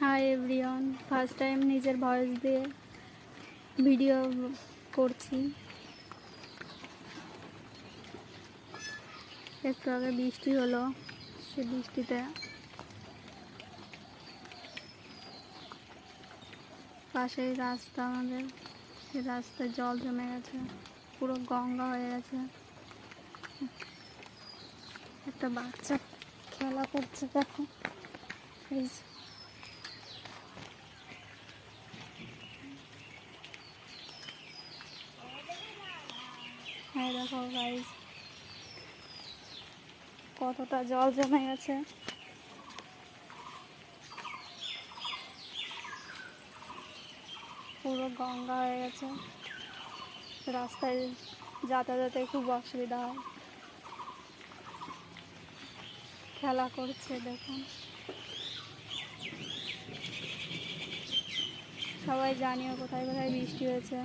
High everyone first time নিজের voice দিয়ে video করছি। একটু আগে বৃষ্টি হলো, সে বৃষ্টিতে পাশেই রাস্তা আমাদের, সে রাস্তায় জল জমে গেছে, পুরো গঙ্গা হয়ে গেছে। একটা বাচ্চা খেলা করছে, দেখো। এই হ্যাঁ দেখো গাইজ কতটা জল জমে গেছে। পুরো গঙ্গা হয়ে গেছে। রাস্তায় যাতায়াতে খুব অসুবিধা হয়। খেলা করছে দেখুন সবাই জানিও কোথায় কোথায় বৃষ্টি হয়েছে।